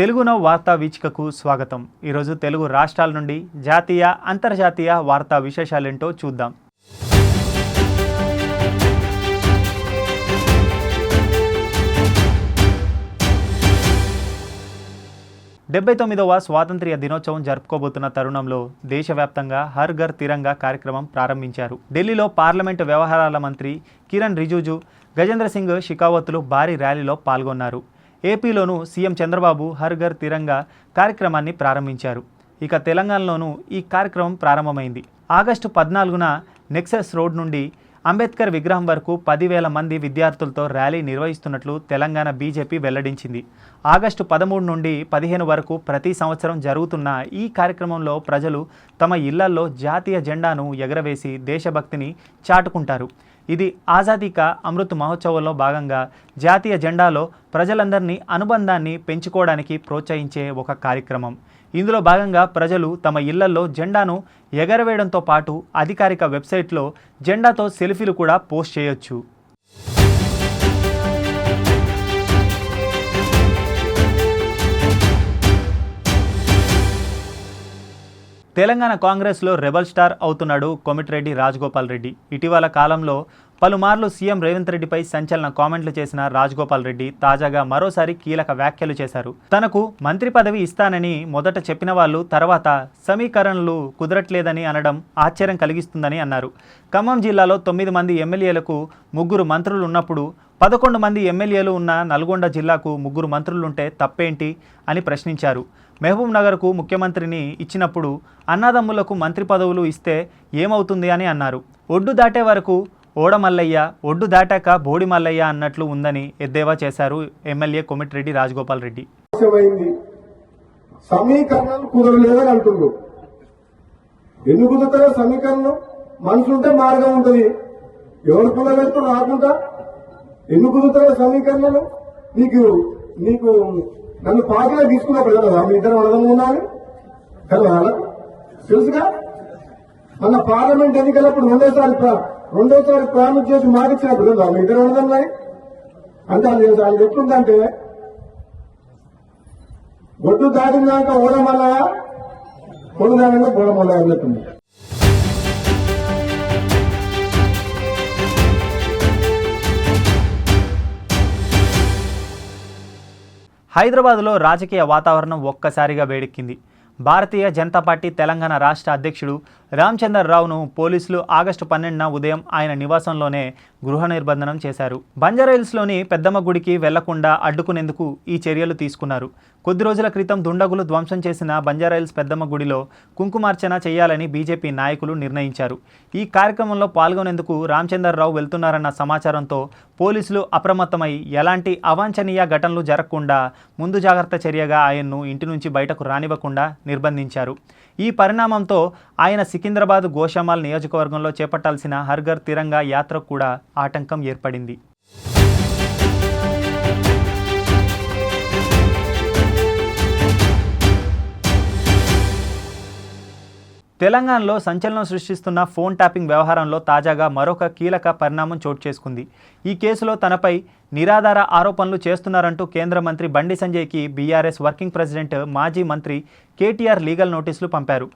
తెలుగునో వార్తా వీచికకు స్వాగతం. ఈరోజు తెలుగు రాష్ట్రాల నుండి జాతీయ అంతర్జాతీయ వార్తా విశేషాలేంటో చూద్దాం. డెబ్బై తొమ్మిదవ స్వాతంత్ర్య దినోత్సవం జరుపుకోబోతున్న తరుణంలో దేశవ్యాప్తంగా హర్ ఘర్ తిరంగా కార్యక్రమం ప్రారంభించారు. ఢిల్లీలో పార్లమెంటు వ్యవహారాల మంత్రి కిరణ్ రిజిజు గజేంద్ర సింగ్ షికావత్లు భారీ ర్యాలీలో పాల్గొన్నారు. ఏపీలోనూ సీఎం చంద్రబాబు హర్ ఘర్ తిరంగా కార్యక్రమాన్ని ప్రారంభించారు. ఇక తెలంగాణలోనూ ఈ కార్యక్రమం ప్రారంభమైంది. ఆగస్టు పద్నాలుగున నెక్సస్ రోడ్ నుండి అంబేద్కర్ విగ్రహం వరకు పదివేల మంది విద్యార్థులతో ర్యాలీ నిర్వహిస్తున్నట్లు తెలంగాణ బీజేపీ వెల్లడించింది. ఆగస్టు పదమూడు నుండి పదిహేను వరకు ప్రతి సంవత్సరం జరుగుతున్న ఈ కార్యక్రమంలో ప్రజలు తమ ఇళ్ళల్లో జాతీయ జెండాను ఎగరవేసి దేశభక్తిని చాటుకుంటారు. ఇది ఆజాదీ కా అమృత్ మహోత్సవంలో భాగంగా జాతీయ జెండాలో ప్రజలందరినీ అనుబంధాన్ని పెంచుకోవడానికి ప్రోత్సహించే ఒక కార్యక్రమం. ఇందులో భాగంగా ప్రజలు తమ ఇళ్ళలో జెండాను ఎగరవేయడంతో పాటు అధికారిక వెబ్సైట్లో జెండాతో సెల్ఫీలు కూడా పోస్ట్ చేయొచ్చు. తెలంగాణ కాంగ్రెస్లో రెబల్ స్టార్ అవుతున్నాడు కోమిటిరెడ్డి రాజగోపాల్ రెడ్డి. ఇటీవల కాలంలో పలుమార్లు సీఎం రేవంత్ రెడ్డిపై సంచలన కామెంట్లు చేసిన రాజగోపాల్ రెడ్డి తాజాగా మరోసారి కీలక వ్యాఖ్యలు చేశారు. తనకు మంత్రి పదవి ఇస్తానని మొదట చెప్పిన వాళ్ళు తర్వాత సమీకరణలు కుదరట్లేదని అనడం ఆశ్చర్యం కలిగిస్తుందని అన్నారు. ఖమ్మం జిల్లాలో తొమ్మిది మంది ఎమ్మెల్యేలకు ముగ్గురు మంత్రులు ఉన్నప్పుడు పదకొండు మంది ఎమ్మెల్యేలు ఉన్న నల్గొండ జిల్లాకు ముగ్గురు మంత్రులుంటే తప్పేంటి అని ప్రశ్నించారు. మహబూబ్ నగర్కు ముఖ్యమంత్రిని ఇచ్చినప్పుడు అన్నదమ్ములకు మంత్రి పదవులు ఇస్తే ఏమవుతుంది అని అన్నారు. ఒడ్డు దాటే వరకు ఓడ మల్లయ్య ఒడ్డు దాటాక బోడి మల్లయ్య అన్నట్లు ఉందని ఎద్దేవా చేశారు ఎమ్మెల్యే కొమిటిరెడ్డి రాజగోపాల్ రెడ్డి. సమీకరణాలు కుదరలేదని అంటుండ్రు. ఎందుకు కుదురుతారో సమీకరణం మనసు ఉంటే మార్గం ఉంటుంది. ఎవరు కుదరలేదు రాకుండా ఎందుకు కుదురుతారో సమీకరణలు? నీకు నీకు నన్ను పార్టీలో తీసుకున్నప్పుడు కదా మీ ఇద్దరు వడదం ఉన్నాను కదా తెలుసుగా? మన పార్లమెంట్ ఎన్నికలప్పుడు రెండోసారి రెండోసారి ప్రారంభం చేసి మాటిచ్చినప్పుడు కదా మీ ఇద్దరు వడదం అంటే అది ఆయన చెప్తుందంటే ఒడ్డు దాటినాక ఓడమల్ల పొడు దాటినాక అని అన్నట్టుంది. హైదరాబాద్లో రాజకీయ వాతావరణం ఒక్కసారిగా వేడెక్కింది. భారతీయ జనతా పార్టీ తెలంగాణ రాష్ట్ర అధ్యక్షుడు రామచంద్రరావును పోలీసులు ఆగస్టు పన్నెండున ఉదయం ఆయన నివాసంలోనే గృహ నిర్బంధనం చేశారు. బంజారాహిల్స్లోని పెద్దమ్మ గుడికి వెళ్ళకుండా అడ్డుకునేందుకు ఈ చర్యలు తీసుకున్నారు. కొద్ది రోజుల క్రితం దుండగులు ధ్వంసం చేసిన బంజారాయిల్స్ పెద్దమ్మ గుడిలో కుంకుమార్చన చేయాలని బీజేపీ నాయకులు నిర్ణయించారు. ఈ కార్యక్రమంలో పాల్గొనేందుకు రామచందర్రావు వెళ్తున్నారన్న సమాచారంతో పోలీసులు అప్రమత్తమై ఎలాంటి అవాంఛనీయ ఘటనలు జరగకుండా ముందు జాగ్రత్త చర్యగా ఆయన్ను ఇంటి నుంచి బయటకు రానివ్వకుండా నిర్బంధించారు. ఈ పరిణామంతో ఆయన సికింద్రాబాద్ గోషామాల్ నియోజకవర్గంలో చేపట్టాల్సిన హర్ఘర్ తిరంగా యాత్రకు కూడా ఆటంకం ఏర్పడింది. తెలంగాణలో సంచలనం సృష్టిస్తున్న ఫోన్ ట్యాపింగ్ వ్యవహారంలో తాజాగా మరొక కీలక పరిణామం చోటు చేసుకుంది. ఈ కేసులో తనపై నిరాధార ఆరోపణలు చేస్తున్నారంటూ కేంద్ర మంత్రి బండి సంజయ్కి బీఆర్ఎస్ వర్కింగ్ ప్రెసిడెంట్ మాజీ మంత్రి కేటీఆర్ లీగల్ నోటీసులు పంపారు.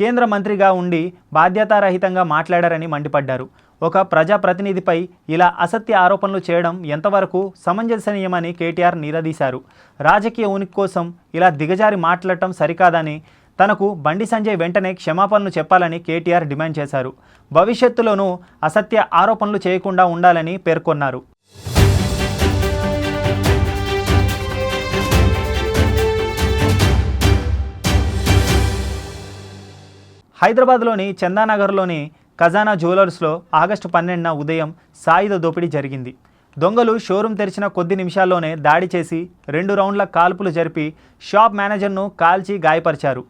కేంద్ర మంత్రిగా ఉండి బాధ్యతారహితంగా మాట్లాడారని మండిపడ్డారు. ఒక ప్రజాప్రతినిధిపై ఇలా అసత్య ఆరోపణలు చేయడం ఎంతవరకు సమంజసనీయమని కేటీఆర్ నిలదీశారు రాజకీయ ఉనికి కోసం ఇలా దిగజారి మాట్లాడటం సరికాదని తనకు బండి సంజయ్ వెంటనే క్షమాపణలు చెప్పాలని కేటీఆర్ డిమాండ్ చేశారు. భవిష్యత్తులోనూ అసత్య ఆరోపణలు చేయకుండా ఉండాలని పేర్కొన్నారు. హైదరాబాద్లోని చందానగర్లోని ఖజానా జ్యువెలర్స్లో ఆగస్టు పన్నెండున ఉదయం సాయుధ దోపిడీ జరిగింది. దొంగలు షోరూం తెరిచిన కొద్ది నిమిషాల్లోనే దాడి చేసి రెండు రౌండ్ల కాల్పులు జరిపి షాప్ మేనేజర్ను కాల్చి గాయపరిచారు.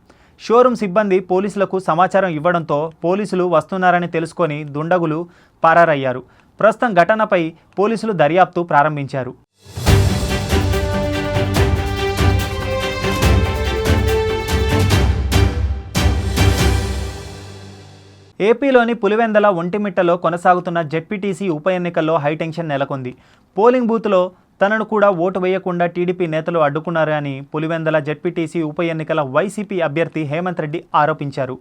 షోరూం సిబ్బంది పోలీసులకు సమాచారం ఇవ్వడంతో పోలీసులు వస్తున్నారని తెలుసుకొని దుండగులు పారారయ్యారు. ప్రస్తుతం ఘటనపై పోలీసులు దర్యాప్తు ప్రారంభించారు. ఏపీలోని పులివెందల ఒంటిమిట్టలో కొనసాగుతున్న జెడ్పీటీసీ ఉప ఎన్నికల్లో హైటెన్షన్ నెలకొంది. పోలింగ్ బూత్లో తనను కూడా ఓటు వేయకుండా టీడీపీ నేతలు అడ్డుకున్నారని పులివెందల జడ్పీటీసీ ఉప ఎన్నికల వైసీపీ అభ్యర్థి హేమంత్ రెడ్డి ఆరోపించారు.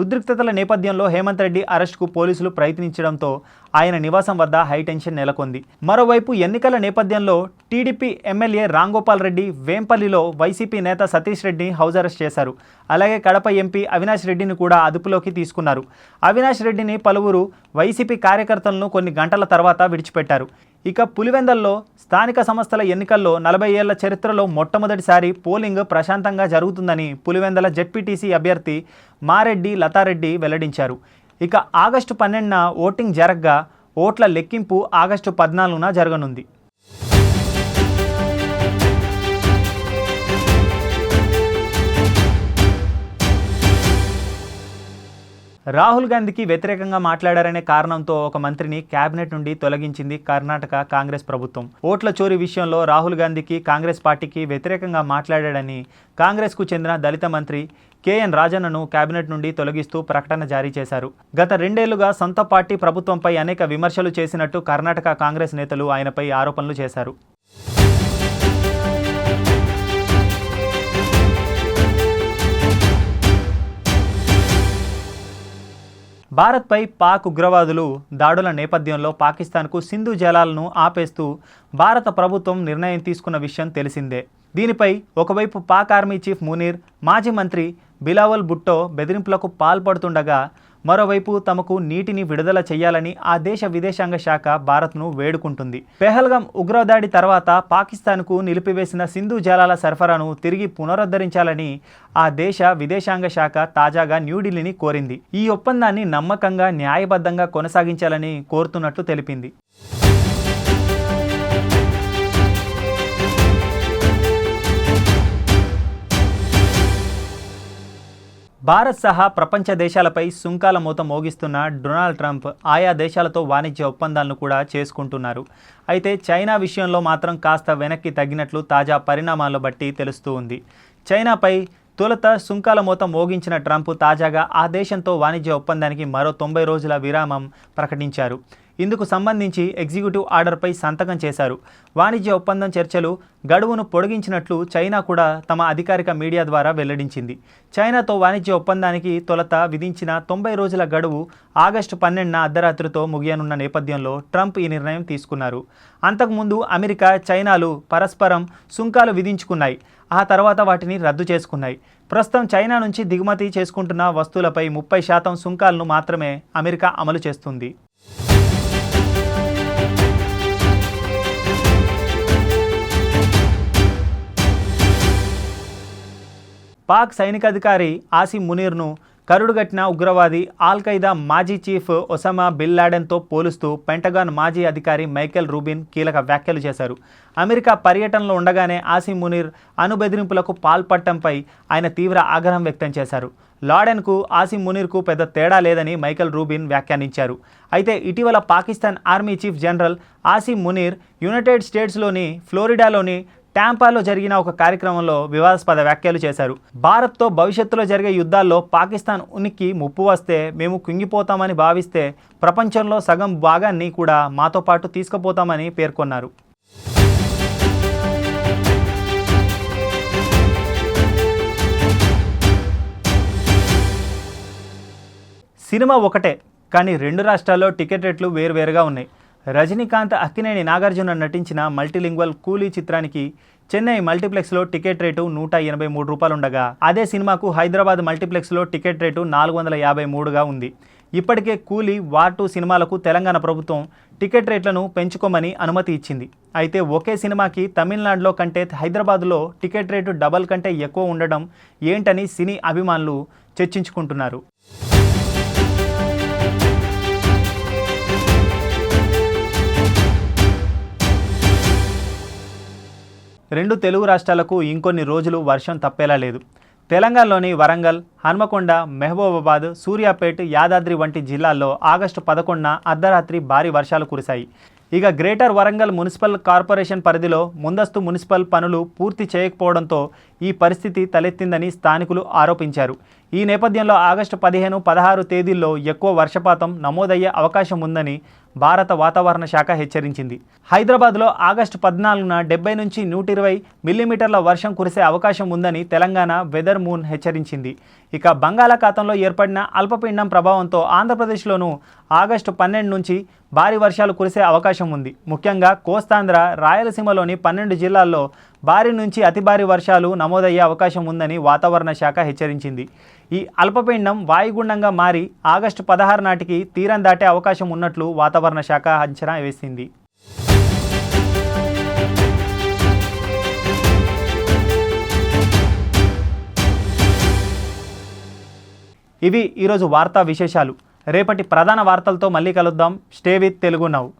ఉద్రిక్తతల నేపథ్యంలో హేమంత్ రెడ్డి అరెస్టుకు పోలీసులు ప్రయత్నించడంతో ఆయన నివాసం వద్ద హైటెన్షన్ నెలకొంది. మరోవైపు ఎన్నికల నేపథ్యంలో టీడీపీ ఎమ్మెల్యే రాంగోపాల్ రెడ్డి వేంపల్లిలో వైసీపీ నేత సతీష్ రెడ్డిని హౌస్ అరెస్ట్ చేశారు. అలాగే కడప ఎంపీ అవినాష్ రెడ్డిని కూడా అదుపులోకి తీసుకున్నారు. అవినాష్ రెడ్డిని పలువురు వైసీపీ కార్యకర్తలను కొన్ని గంటల తర్వాత విడిచిపెట్టారు. ఇక పులివెందల్లో స్థానిక సంస్థల ఎన్నికల్లో నలభై ఏళ్ళ చరిత్రలో మొట్టమొదటిసారి పోలింగ్ ప్రశాంతంగా జరుగుతుందని పులివెందల జెడ్పీటీసీ అభ్యర్థి మారెడ్డి లతారెడ్డి వెల్లడించారు. ఇక ఆగస్టు పన్నెండున ఓటింగ్ జరగ్గా ఓట్ల లెక్కింపు ఆగస్టు పద్నాలుగున జరగనుంది. రాహుల్ గాంధీకి వ్యతిరేకంగా మాట్లాడారనే కారణంతో ఒక మంత్రిని కేబినెట్ నుండి తొలగించింది కర్ణాటక కాంగ్రెస్ ప్రభుత్వం. ఓట్ల చోరీ విషయంలో రాహుల్ గాంధీకి కాంగ్రెస్ పార్టీకి వ్యతిరేకంగా మాట్లాడాడని కాంగ్రెస్కు చెందిన దళిత మంత్రి కేఎన్ రాజన్నను కేబినెట్ నుండి తొలగిస్తూ ప్రకటన జారీ చేశారు. గత రెండేళ్ళుగా సొంత పార్టీ ప్రభుత్వంపై అనేక విమర్శలు చేసినట్టు కర్ణాటక కాంగ్రెస్ నేతలు ఆయనపై ఆరోపణలు చేశారు. భారత్పై పాక్ ఉగ్రవాదులు దాడుల నేపథ్యంలో పాకిస్తాన్కు సింధు జలాలను ఆపేస్తూ భారత ప్రభుత్వం నిర్ణయం తీసుకున్న విషయం తెలిసిందే. దీనిపై ఒకవైపు పాక్ ఆర్మీ చీఫ్ మునీర్ మాజీ మంత్రి బిలావల్ భుట్టో బెదిరింపులకు పాల్పడుతుండగా మరోవైపు తమకు నీటిని విడుదల చేయాలని ఆ దేశ విదేశాంగ శాఖ భారత్ను వేడుకుంటుంది. పెహల్గాం ఉగ్రదాడి తర్వాత పాకిస్తాన్కు నిలిపివేసిన సింధు జలాల సరఫరాను తిరిగి పునరుద్ధరించాలని ఆ దేశ విదేశాంగ శాఖ తాజాగా న్యూఢిల్లీని కోరింది. ఈ ఒప్పందాన్ని నమ్మకంగా న్యాయబద్ధంగా కొనసాగించాలని కోరుతున్నట్లు తెలిపింది. భారత్ సహా ప్రపంచ దేశాలపై సుంకాల మూత మోగిస్తున్న డొనాల్డ్ ట్రంప్ ఆయా దేశాలతో వాణిజ్య ఒప్పందాలను కూడా చేసుకుంటున్నారు. అయితే చైనా విషయంలో మాత్రం కాస్త వెనక్కి తగ్గినట్లు తాజా పరిణామాలను బట్టి తెలుస్తూ ఉంది. చైనాపై తొలుత సుంకాల మూత మోగించిన ట్రంప్ తాజాగా ఆ దేశంతో వాణిజ్య ఒప్పందానికి మరో తొంభై రోజుల విరామం ప్రకటించారు. ఇందుకు సంబంధించి ఎగ్జిక్యూటివ్ ఆర్డర్పై సంతకం చేశారు. వాణిజ్య ఒప్పందం చర్చలు గడువును పొడిగించినట్లు చైనా కూడా తమ అధికారిక మీడియా ద్వారా వెల్లడించింది. చైనాతో వాణిజ్య ఒప్పందానికి తొలత విధించిన తొంభై రోజుల గడువు ఆగస్టు పన్నెండున అర్ధరాత్రితో ముగియనున్న నేపథ్యంలో ట్రంప్ ఈ నిర్ణయం తీసుకున్నారు. అంతకుముందు అమెరికా చైనాలు పరస్పరం సుంకాలు విధించుకున్నాయి. ఆ తర్వాత వాటిని రద్దు చేసుకున్నాయి. ప్రస్తుతం చైనా నుంచి దిగుమతి చేసుకుంటున్న వస్తువులపై ముప్పై శాతం సుంకాలను మాత్రమే అమెరికా అమలు చేస్తుంది. పాక్ సైనికాధికారి ఆసిమ్ మునీర్ను కరుడుగట్టిన ఉగ్రవాది ఆల్ ఖైదా మాజీ చీఫ్ ఒసామా బిల్ లాడెన్తో పోలుస్తూ పెంటగాన్ మాజీ అధికారి మైకెల్ రూబిన్ కీలక వ్యాఖ్యలు చేశారు. అమెరికా పర్యటనలో ఉండగానే ఆసిమ్ మునీర్ అనుబెదిరింపులకు పాల్పడటంపై ఆయన తీవ్ర ఆగ్రహం వ్యక్తం చేశారు. లాడెన్కు ఆసిమ్ మునీర్కు పెద్ద తేడా లేదని మైకెల్ రూబిన్ వ్యాఖ్యానించారు. అయితే ఇటీవల Pakistan army chief general Asim Munir United స్టేట్స్లోని ఫ్లోరిడాలోని ట్యాంపాలో జరిగిన ఒక కార్యక్రమంలో వివాదాస్పద వ్యాఖ్యలు చేశారు. భారత్తో భవిష్యత్తులో జరిగే యుద్ధాల్లో పాకిస్తాన్ ఉనికి ముప్పు వస్తే మేము కుంగిపోతామని భావిస్తే ప్రపంచంలో సగం భాగాన్ని కూడా మాతో పాటు తీసుకుపోతామని పేర్కొన్నారు. సినిమా ఒకటే కానీ రెండు రాష్ట్రాల్లో టికెట్ రేట్లు వేరువేరుగా ఉన్నాయి. రజనీకాంత్ అక్కినేని నాగార్జున నటించిన మల్టీలింగ్వల్ కూలీ చిత్రానికి చెన్నై మల్టీప్లెక్స్లో టికెట్ రేటు నూట ఎనభై మూడు రూపాయలుండగా అదే సినిమాకు హైదరాబాద్ మల్టీప్లెక్స్లో టికెట్ రేటు నాలుగు వందల యాభై మూడుగా ఉంది. ఇప్పటికే కూలీ వార్ టూ సినిమాలకు తెలంగాణ ప్రభుత్వం టికెట్ రేట్లను పెంచుకోమని అనుమతి ఇచ్చింది. అయితే ఒకే సినిమాకి తమిళనాడులో కంటే హైదరాబాద్లో టికెట్ రేటు డబల్ కంటే ఎక్కువ ఉండడం ఏంటని సినీ అభిమానులు చర్చించుకుంటున్నారు. రెండు తెలుగు రాష్ట్రాలకు ఇంకొన్ని రోజులు వర్షం తప్పేలా లేదు. తెలంగాణలోని వరంగల్ హన్మకొండ మెహబూబాబాద్ సూర్యాపేట్ యాదాద్రి వంటి జిల్లాల్లో ఆగస్టు పదకొండున అర్ధరాత్రి భారీ వర్షాలు కురిశాయి. ఇక గ్రేటర్ వరంగల్ మున్సిపల్ కార్పొరేషన్ పరిధిలో ముందస్తు మున్సిపల్ పనులు పూర్తి చేయకపోవడంతో ఈ పరిస్థితి తలెత్తిందని స్థానికులు ఆరోపించారు. ఈ నేపథ్యంలో ఆగస్టు పదిహేను పదహారు తేదీల్లో ఎక్కువ వర్షపాతం నమోదయ్యే అవకాశం ఉందని భారత వాతావరణ శాఖ హెచ్చరించింది. హైదరాబాద్లో ఆగస్టు పద్నాలుగున డెబ్బై నుంచి నూట ఇరవై మిల్లీమీటర్ల వర్షం కురిసే అవకాశం ఉందని తెలంగాణ వెదర్ మూన్ హెచ్చరించింది. ఇక బంగాళాఖాతంలో ఏర్పడిన అల్పపీండం ప్రభావంతో ఆంధ్రప్రదేశ్లోనూ ఆగస్టు పన్నెండు నుంచి భారీ వర్షాలు కురిసే అవకాశం ఉంది. ముఖ్యంగా కోస్తాంధ్ర రాయలసీమలోని పన్నెండు జిల్లాల్లో భారీ నుంచి అతి భారీ వర్షాలు నమోదయ్యే అవకాశం ఉందని వాతావరణ శాఖ హెచ్చరించింది. ఈ అల్పపీండం వాయుగుండంగా మారి ఆగస్టు పదహారు నాటికి తీరం దాటే అవకాశం ఉన్నట్లు వాతావరణ శాఖ అంచనా వేసింది. ఇవి ఈరోజు వార్తా విశేషాలు. రేపటి ప్రధాన వార్తలతో మళ్ళీ కలుద్దాం. స్టే విత్ తెలుగు నవ్వు